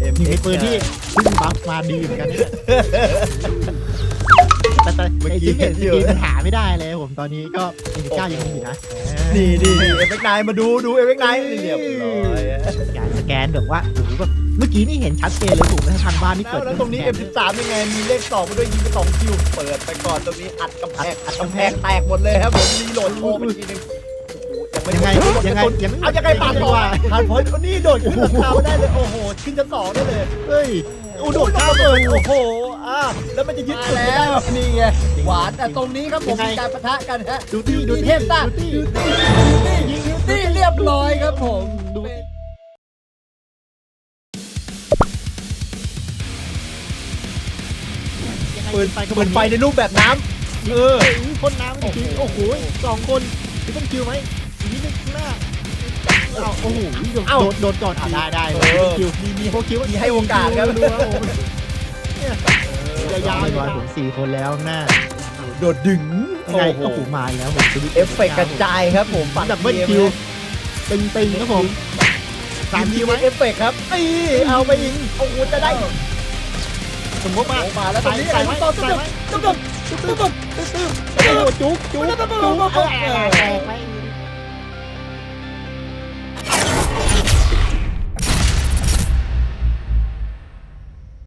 นี่มีปืนที่เพิ่งบัฟมาดีเหมือนกันเนี่ยแต่แต่เมื่อไอ้กี้ที่เห็นเห็นอยู่ทีมันหาไม่ได้เลยผมตอนนี้ก็มีก้ายังมีอยู่นะนี่นี่นี่เอฟเอ็กนายมาดูดูเอฟเอ็กนายเรียบร้อยการสแกนแบบว่าโอ้โหแบบเมื่อกี้นี่เห็นชัดเจนเลยถูกไหมทางบ้านนี่แล้เกิวดแล้วตรงนี้ M13 ยังไง มีเลขสองมาด้วยยิงไปสองคิว เปิดไปก่อนตรงนี้อัดกำแพงอัดกำแพงแตกหมดเลยครับผมรีโหลดโชว์ไปทีนึงโอ้โห ยังไม่ยังไงยังไงยังเอายังไงปาดต่อว่าผ่านพอยต์คนนี้โดดขึ้นหลังคามาได้เลยโอ้โหขึ้นชั้นสองได้เลยเฮ้ยอุดมข้าวเปิดโอ้โหอะแล้วมันจะยึดจุดไม่ได้หรอกนี่ไงหวานแต่ตรงนี้ครับผมมีการปะทะกันฮะดูที่ดูดูที่เทพซ่าดูที่ดูตี้ยิงดูตี้เรียบร้อยครับผมดูปืนไปก็ปืนไฟในรูปแบบน้ำเออพ่นน้ำจริงๆโอ้โหสองคนจะต้องคิวไหม โอ้โหโดนเอ้า โดนโดนก่อนอะได้ได้เอเลยอคิวมีมีโฮคิวมีให้โอกาสครับดูว่าโอ้โหเนี่ยยาวๆยาวผมสี่คนแล้วข้างหน้าโดดดึงยังไงโอ้ก็โหผูมาอีกแล้วผมเอฟเฟกต์กระจายครับผมดับเบิลคิวตึงตึงๆครับผมสาสามมคิคิววไหมเอฟเฟกต์ครับนี่เอาไปอีกโอ้โหจะได้สมมติว่า โอ้มาแล้วตรงนี้ใส่ไอ้ไหมต่อใส่ตึ๊บไหมตึ๊บตึ๊บตึ๊บตึ๊บตึ๊บตึ๊บโอ้โหจุ๊กจุ๊กจุ๊กเออเออแตกไป